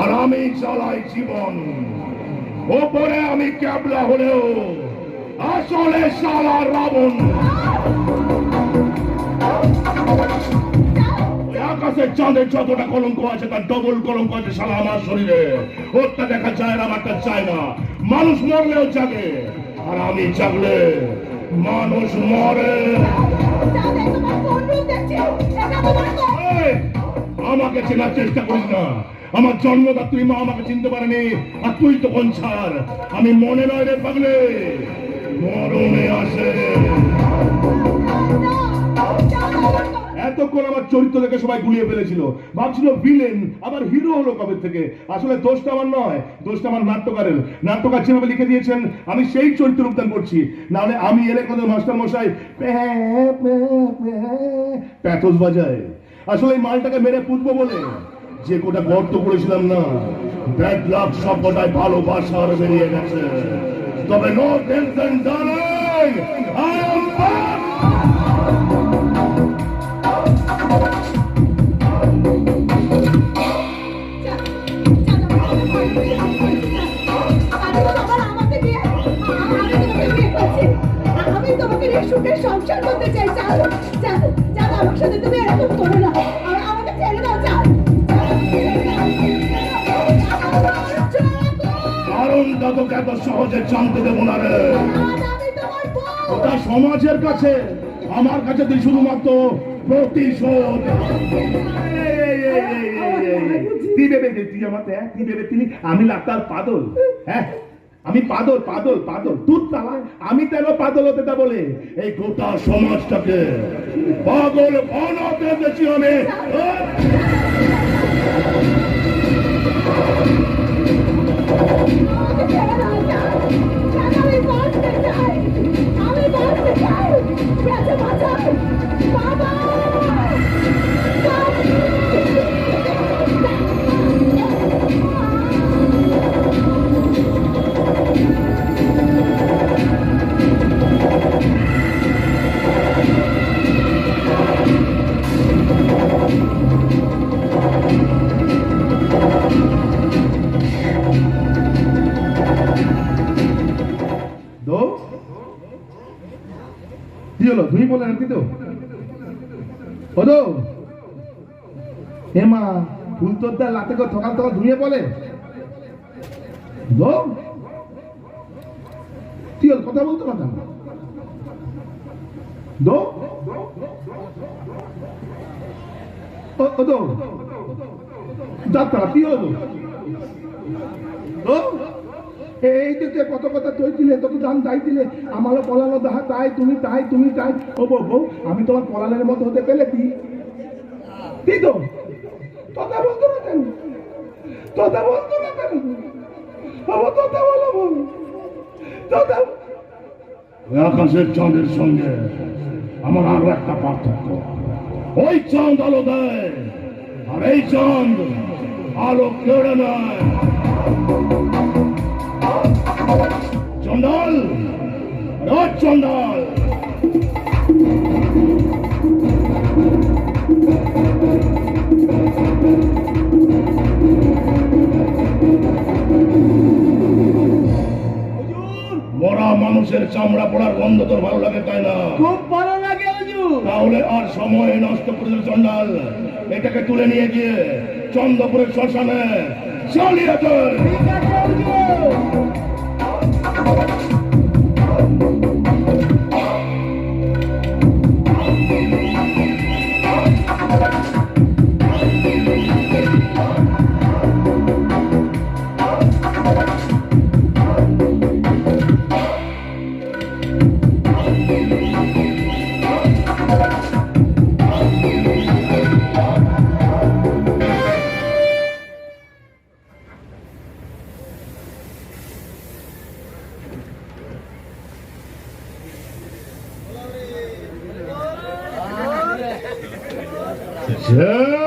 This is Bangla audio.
আর আমি চালাই জীবন। ওপরে আমি ক্যাবলা হলেও আসলে সালা রাবণ। আকাশের চাঁদের যতটা কলঙ্ক আছে তার ডবল কলঙ্ক আছে সালা আমার শরীরে। ওরটা দেখা যায় না আমারটা চায় না। মানুষ মরলেও জাগে আর আমি জাগলে মানুষ মরে। আমাকে চেনার চেষ্টা করিস না। আমার জন্মদাত্রী মা, আমাকে চিনতে পারেনি। আর তুই তো কনসার আমি মনে নয় রে পাগলে। মরণে আসে। এতক্ষণ আমার চরিত্র দেখে সবাই গুলিয়ে ফেলেছিল। ভাবছিল ভিলেন আবার হিরো হলো কবে থেকে? আসলে দোষটা আমার নয়। দোষটা আমার নাট্যকারের। নাট্যকার যেভাবে লিখে দিয়েছেন, আমি সেই চরিত্র রূপদান করছি। নাহলে আমি এলে কোনো মাস্টার মশাই? প্যা- প্যা- প্যা- প্যাথোস বাজায়। আসলে এই মালটাকে মেরে পুঁতবো বলে। যে কোটা গর্ত করেছিলাম না, ব্যাড লাক সব কটাই ভালোবাসার বেরিয়ে গেছে। তবে no tension darling I am সংসার করতে চাই, চাল চাল চাল, আমার সাথে তুমি এরকম করো না। তোকে এত সহজে জানতে দেবো না রে ওটা সমাজের কাছে, আমার কাছে তুই শুধুমাত্র প্রতিশোধ। কি ভেবে তুই আমার হ্যাঁ? কি ভেবে তিনি আমি লাতার পাদল হ্যাঁ আমি পাদল পাদল পাদল তুই তালা আমি কেন পাদল হতে তা বলে এই গোটা সমাজটাকে পাগল বানাতে গেছি আমি Yeah. কি হলো? ধুই বলে নাকি তো ও দো হে মা, ফুল তোর দা লাতে করে থকাল থকাল ধুয়ে বলে। কি হলো? কথা বলতো কেন দো দো ডাক্তার কি হলো? দো এই যে কত কথা তুই দিলে, তোকে দান তাই দিলে, আমারও পলানো দাহা তাই, তুমি তাই তুমি তাই। ও বউ আমি তোমার পলানের মতো হতে পেলে কি? কি তো তোতা বলতো না কেন? তোতা বলতো না কেন? তোতা বলো বল তোতা আকাশের চাঁদের সঙ্গে আমার আরও একটা পার্থক্য। ওই চাঁদ আলো দেয়, আর এই চাঁদ আলো কেড়ে নেয়। চন্ডাল মরা মানুষের চামড়া পড়ার গন্ধ তোর ভালো লাগে তাই না? খুব ভালো লাগে তাহলে আর সময় নষ্ট করে চন্ডাল এটাকে তুলে নিয়ে গিয়ে চন্দ্রপুরের শ্মশানে চালিয়ে Yeah.